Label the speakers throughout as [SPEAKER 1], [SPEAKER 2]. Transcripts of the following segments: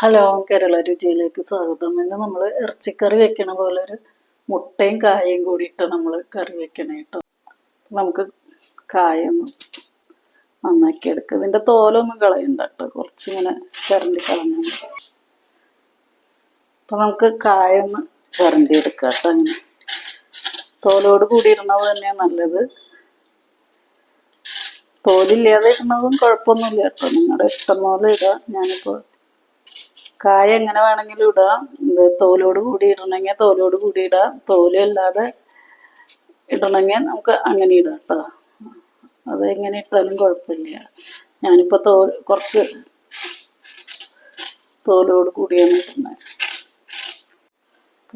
[SPEAKER 1] Hello Kerala രുചിയിലേക്ക് സ്വാഗതം. ഇന്ന് നമ്മൾ ഇറച്ചിക്കറി വെക്കണ പോലെ ഒരു മുട്ടയും കായയും കൂടിയിട്ട് നമ്മൾ കറി വെക്കണേ കേട്ടോ നമുക്ക് കായൊന്ന് നന്നാക്കി എടുക്കുക ഇതിന്റെ തോലൊന്നും കളയണ്ട കേട്ടോ കുറച്ചിങ്ങനെ ചിരണ്ടി കളഞ്ഞാൽ മതി. അപ്പം നമുക്ക് കായൊന്ന് ചിരണ്ടി എടുക്കുക കേട്ടോ അങ്ങനെ തോലോട് കൂടി ഇടണത് തന്നെയാണ് നല്ലത്. തോലില്ലാതെ ഇടുന്നതും കുഴപ്പമൊന്നുമില്ല കേട്ടോ നിങ്ങളുടെ ഇഷ്ടം പോലെ ഇടാം. ഞാനിപ്പോൾ കായ എങ്ങനെ വേണമെങ്കിലും ഇടാം. തോലോട് കൂടി ഇടണമെങ്കിൽ തോലോട് കൂടി ഇടാം. തോലല്ലാതെ ഇടണമെങ്കിൽ നമുക്ക് അങ്ങനെ ഇടാം കേട്ടോ അത് എങ്ങനെ ഇട്ടാലും കുഴപ്പമില്ല. ഞാനിപ്പോൾ തോ കുറച്ച് തോലോട് കൂടിയാണ് ഇടുന്നത്.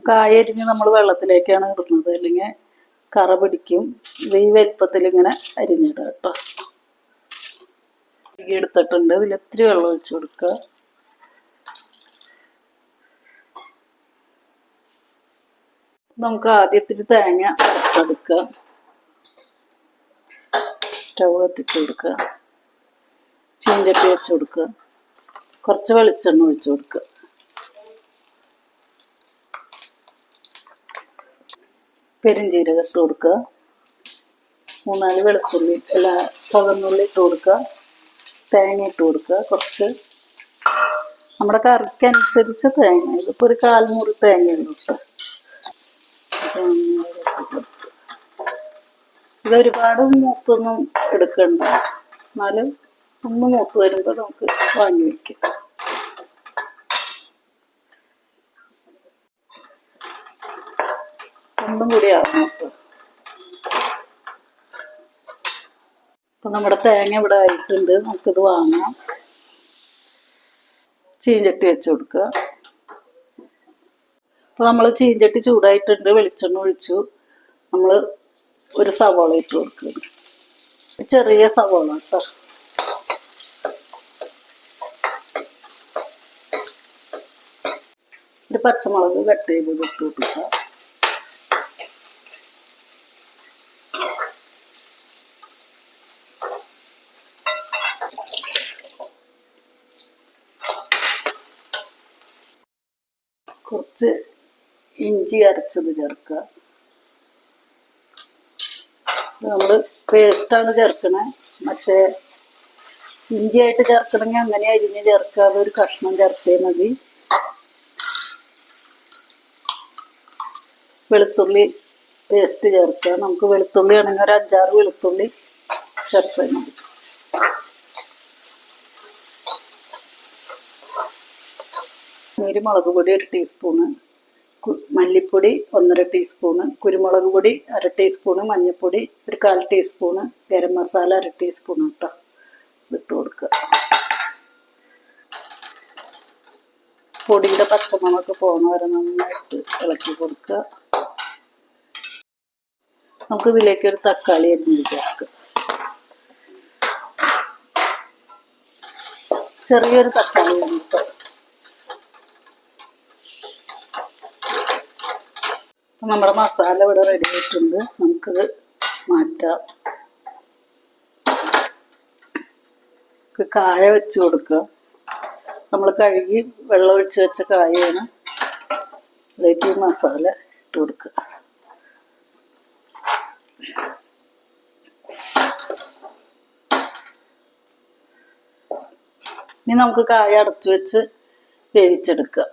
[SPEAKER 1] കായ അരിഞ്ഞ് നമ്മൾ വെള്ളത്തിലേക്കാണ് ഇടുന്നത്. അല്ലെങ്കിൽ കറ പിടിക്കും. ഈ വലിപ്പത്തിൽ ഇങ്ങനെ അരിഞ്ഞിടുക കേട്ടോ എടുത്തിട്ടുണ്ട്. ഇതിൽ ഇത്തിരി വെള്ളം ഒഴിച്ചു കൊടുക്കുക. നമുക്ക് ആദ്യത്തിരി തേങ്ങ വറുത്തെടുക്കുക സ്റ്റൗ കത്തിച്ചു കൊടുക്കുക. ചീഞ്ചട്ടി വെച്ച് കൊടുക്കുക. കുറച്ച് വെളിച്ചെണ്ണ ഒഴിച്ചു കൊടുക്കുക. പെരുംജീരകം ഇട്ട് കൊടുക്കുക. മൂന്നാൽ വെളുത്തുള്ളി അല്ല ചുവന്നുള്ളി ഇട്ട് കൊടുക്കുക. തേങ്ങ ഇട്ട് കൊടുക്കുക. കുറച്ച് നമ്മുടെ കറിക്കനുസരിച്ച് തേങ്ങ. ഇതിപ്പോൾ ഒരു കാൽമുറി തേങ്ങ കേട്ടോ. ഇതൊരുപാട് മൂത്തൊന്നും എടുക്കണ്ട. എന്നാലും ഒന്ന് മൂത്ത് വരുമ്പോൾ നമുക്ക് വാങ്ങി വയ്ക്കാം ഒന്നും കൂടി ആവും അപ്പൊ നമ്മുടെ തേങ്ങ ഇവിടെ ആയിട്ടുണ്ട്. നമുക്കിത് വാങ്ങാം. ചീഞ്ചട്ടി വെച്ച് കൊടുക്കുക. അപ്പോൾ നമ്മൾ ചീഞ്ചട്ടി ചൂടായിട്ടുണ്ട് വെളിച്ചെണ്ണ ഒഴിച്ചു. നമ്മൾ ഒരു സവാള ഇട്ട് കൊടുക്കുക ചെറിയ സവാള കേട്ടോ ഒരു പച്ചമുളക് കട്ട് ചെയ്ത് ഇട്ട് കൊടുക്കുക കുറച്ച് ഇഞ്ചി അരച്ചത് ചേർക്കുക. നമ്മൾ പേസ്റ്റാണ് ചേർക്കണേ. മറ്റേ ഇഞ്ചിയായിട്ട് ചേർക്കണമെങ്കിൽ അങ്ങനെ അരിഞ്ഞ് ചേർക്കാതെ ഒരു കഷ്ണം ചേർത്തേ മതി. വെളുത്തുള്ളി പേസ്റ്റ് ചേർക്കുക. നമുക്ക് വെളുത്തുള്ളി ആണെങ്കിൽ ഒരു അഞ്ചാറ് വെളുത്തുള്ളി ചേർത്താൽ മതി. ഒരു മുളക് പൊടി ഒരു ടീസ്പൂണ് മല്ലിപ്പൊടി ഒന്നര ടീസ്പൂണ് കുരുമുളക് പൊടി അര ടീസ്പൂണ് മഞ്ഞൾപ്പൊടി ഒരു കാൽ ടീസ്പൂണ് ഗരം മസാല അര ടീസ്പൂൺ കേട്ടോ ഇട്ട് കൊടുക്കുക. പൊടിയുടെ പച്ചമണമൊക്കെ പോകുന്ന വരെ നന്നായിട്ട് ഇളക്കി കൊടുക്കുക. നമുക്ക് ഇതിലേക്ക് ഒരു തക്കാളി അരിഞ്ഞ് ചേർക്കുക ചെറിയൊരു തക്കാളി കേട്ടോ നമ്മുടെ മസാല ഇവിടെ റെഡി ആയിട്ടുണ്ട്. നമുക്കത് മാറ്റാം. കായ വെച്ച് കൊടുക്കുക. നമ്മൾ കഴുകി വെള്ളം ഒഴിച്ച് വെച്ച കായാണ് അതിലേക്ക് ഈ മസാല ഇട്ട് കൊടുക്കുക. ഇനി നമുക്ക് കായ അടച്ചു വെച്ച് വേവിച്ചെടുക്കുക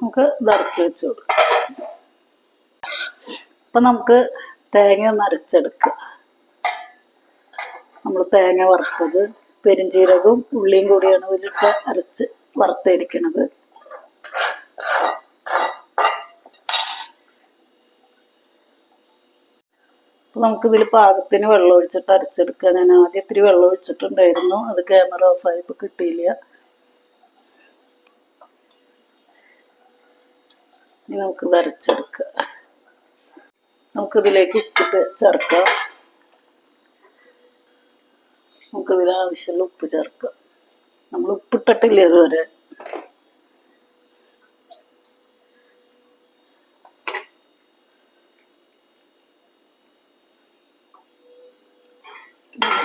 [SPEAKER 1] നമുക്ക് നിറച്ച് വെച്ച് കൊടുക്കാം. അപ്പം നമുക്ക് തേങ്ങ ഒന്ന് അരച്ചെടുക്കുക നമ്മൾ തേങ്ങ വറുത്തത് പെരിഞ്ചീരകവും ഉള്ളിയും കൂടിയാണ് ഇതിലിട്ട് അരച്ച് വറുത്തിരിക്കണത്. നമുക്ക് നമുക്കിതിൽ പാകത്തിന് വെള്ളം ഒഴിച്ചിട്ട് അരച്ചെടുക്കുക ഞാൻ ആദ്യം ഇത്തിരി വെള്ളം ഒഴിച്ചിട്ടുണ്ടായിരുന്നു അത് ക്യാമറ ഓഫായപ്പോൾ കിട്ടിയില്ല. ഇനി നമുക്ക് വരച്ചെടുക്കുക നമുക്കിതിലേക്ക് ഉപ്പിട്ട് ചേർക്കാം. നമുക്കിതിൽ ആവശ്യമുള്ള ഉപ്പ് ചേർക്കാം. നമ്മൾ ഉപ്പിട്ടിട്ടില്ല ഇതുവരെ?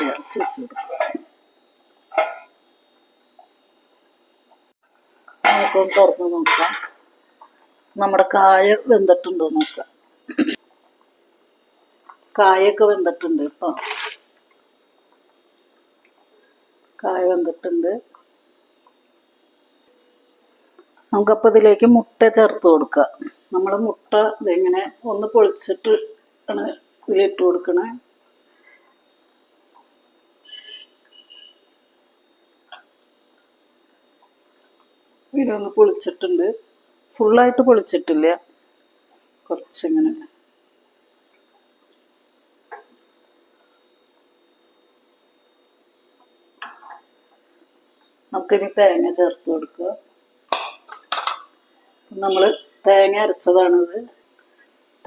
[SPEAKER 1] ഇറച്ചി നമുക്കൊന്ന് തുറന്ന് നോക്കാം. നമ്മുടെ കായ വെന്തിട്ടുണ്ടോ നോക്കാം. കായൊക്കെ വെന്തിട്ടുണ്ട് ഇപ്പൊ. കായ വെന്തിട്ടുണ്ട്. നമുക്കപ്പോൾ ഇതിലേക്ക് മുട്ട ചേർത്ത് കൊടുക്കാം. നമ്മൾ മുട്ട ഇതെങ്ങനെ ഒന്ന് പൊളിച്ചിട്ട് ആണ് ഇതിലിട്ട് കൊടുക്കണേ. ഇതിലൊന്ന് പൊളിച്ചിട്ടുണ്ട്. ഫുള്ളായിട്ട് പൊളിച്ചിട്ടില്ല. കുറച്ചിങ്ങനെ. നമുക്കിനി തേങ്ങ ചേർത്ത് കൊടുക്കുക. നമ്മൾ തേങ്ങ അരച്ചതാണിത്.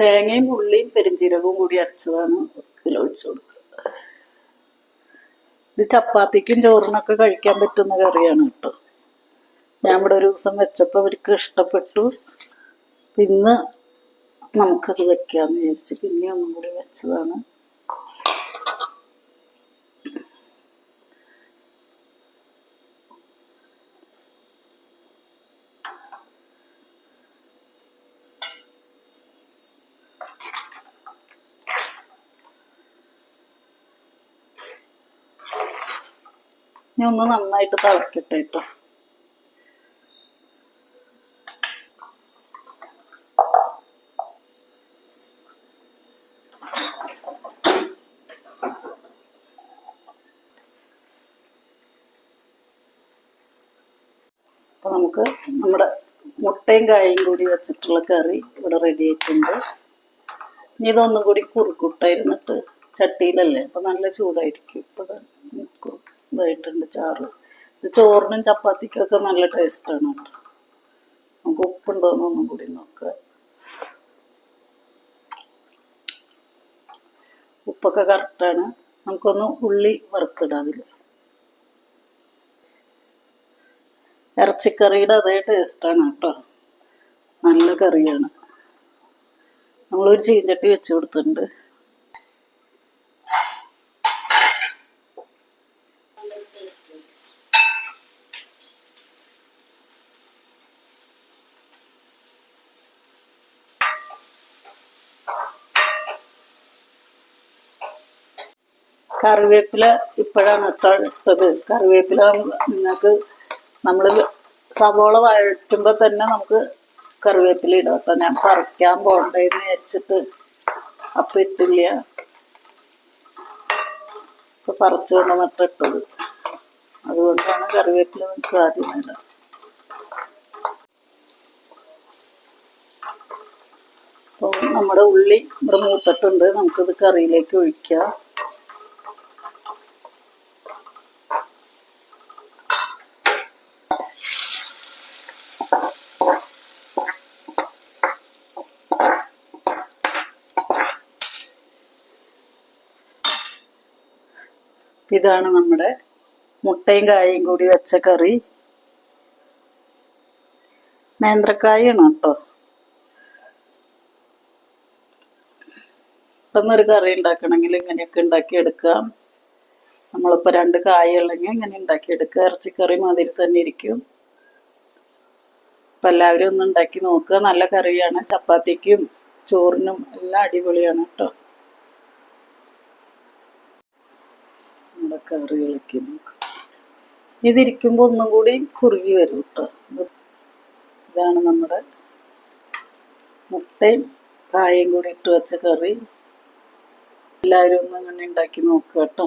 [SPEAKER 1] തേങ്ങയും ഉള്ളിയും പെരിഞ്ചീരകവും കൂടി അരച്ചതാണ് ഇതിൽ ഒഴിച്ചു കൊടുക്കുക. ഇത് ചപ്പാത്തിക്കും ചോറിനൊക്കെ കഴിക്കാൻ പറ്റുന്ന കറിയാണ് കേട്ടോ. ഞാൻ ഇവിടെ ഒരു ദിവസം വെച്ചപ്പോൾ അവർക്ക് ഇഷ്ടപ്പെട്ടു. പിന്നെ നമുക്കത് വെക്കാമെന്ന് വിചാരിച്ച്. പിന്നെ ഒന്നും കൂടി വെച്ചതാണ്. ഞാൻ ഒന്ന് നന്നായിട്ട് തിളക്കട്ടെ കേട്ടോ അപ്പൊ നമുക്ക് നമ്മുടെ മുട്ടയും കായും കൂടി വെച്ചിട്ടുള്ള കറി ഇവിടെ റെഡി ആയിട്ടുണ്ട്. ഇനി ഇതൊന്നും കൂടി കുറുക്കുട്ടായിരുന്നിട്ട് ചട്ടിയിലല്ലേ? അപ്പൊ നല്ല ചൂടായിരിക്കും. ഇപ്പൊ ഇതായിട്ടുണ്ട് ചാറ്. ഇത് ചോറിനും ചപ്പാത്തിക്കൊക്കെ നല്ല ടേസ്റ്റാണ് നമുക്ക് ഉപ്പുണ്ടോന്ന് ഒന്നും കൂടി നോക്കുക ഉപ്പൊക്കെ കറക്റ്റാണ് നമുക്കൊന്ന് ഉള്ളി വറുത്തിടാം അതിൽ ഇറച്ചിക്കറിയുടെ അതേ ടേസ്റ്റാണ് കേട്ടോ. നല്ല കറിയാണ്. നമ്മളൊരു ചീഞ്ചട്ടി വെച്ച് കൊടുത്തിട്ടുണ്ട്. കറിവേപ്പില ഇപ്പോഴാണ് ഇട്ടോ ഇട്ടത് കറിവേപ്പില നിങ്ങൾക്ക് നമ്മൾ സവോള വഴറ്റുമ്പോൾ തന്നെ നമുക്ക് കറിവേപ്പില ഇടാം. അപ്പം ഞാൻ പറിക്കാൻ പോകണ്ടേന്ന് വിചാരിച്ചിട്ട് അപ്പം ഇട്ടില്ല. ഇപ്പം പറിച്ചു മാത്രം ഇട്ടത്. അതുകൊണ്ടാണ് കറിവേപ്പില നമുക്ക് ആദ്യം വേണ്ടത്. അപ്പോൾ നമ്മുടെ ഉള്ളി ഇവിടെ മൂത്തിട്ടുണ്ട്. നമുക്കിത് കറിയിലേക്ക് ഒഴിക്കാം. ഇതാണ് നമ്മുടെ മുട്ടയും കായയും കൂടി വെച്ച കറി. നേന്ത്രക്കായാണ് കേട്ടോ. പെട്ടെന്നൊരു കറി ഉണ്ടാക്കണമെങ്കിൽ ഇങ്ങനെയൊക്കെ ഉണ്ടാക്കിയെടുക്കാം നമ്മളിപ്പോൾ രണ്ട് കായ ഉള്ളെങ്കിൽ ഇങ്ങനെ ഉണ്ടാക്കിയെടുക്കുക. ഇറച്ചിക്കറി മാതിരി തന്നെ ഇരിക്കും. അപ്പം എല്ലാവരും ഒന്ന് ഉണ്ടാക്കി നോക്കുക. നല്ല കറിയാണ്. ചപ്പാത്തിക്കും ചോറിനും എല്ലാം അടിപൊളിയാണ് കേട്ടോ. നമ്മുടെ കറികളൊക്കെ നോക്കാം ഇതിരിക്കുമ്പോൾ ഒന്നും കൂടി കുറുകി വരും കേട്ടോ ഇതാണ് നമ്മുടെ മുട്ടയും കായും കൂടി ഇട്ട് വെച്ച കറി. എല്ലാവരും ഒന്ന് അങ്ങനെ ഉണ്ടാക്കി നോക്കുക കേട്ടോ.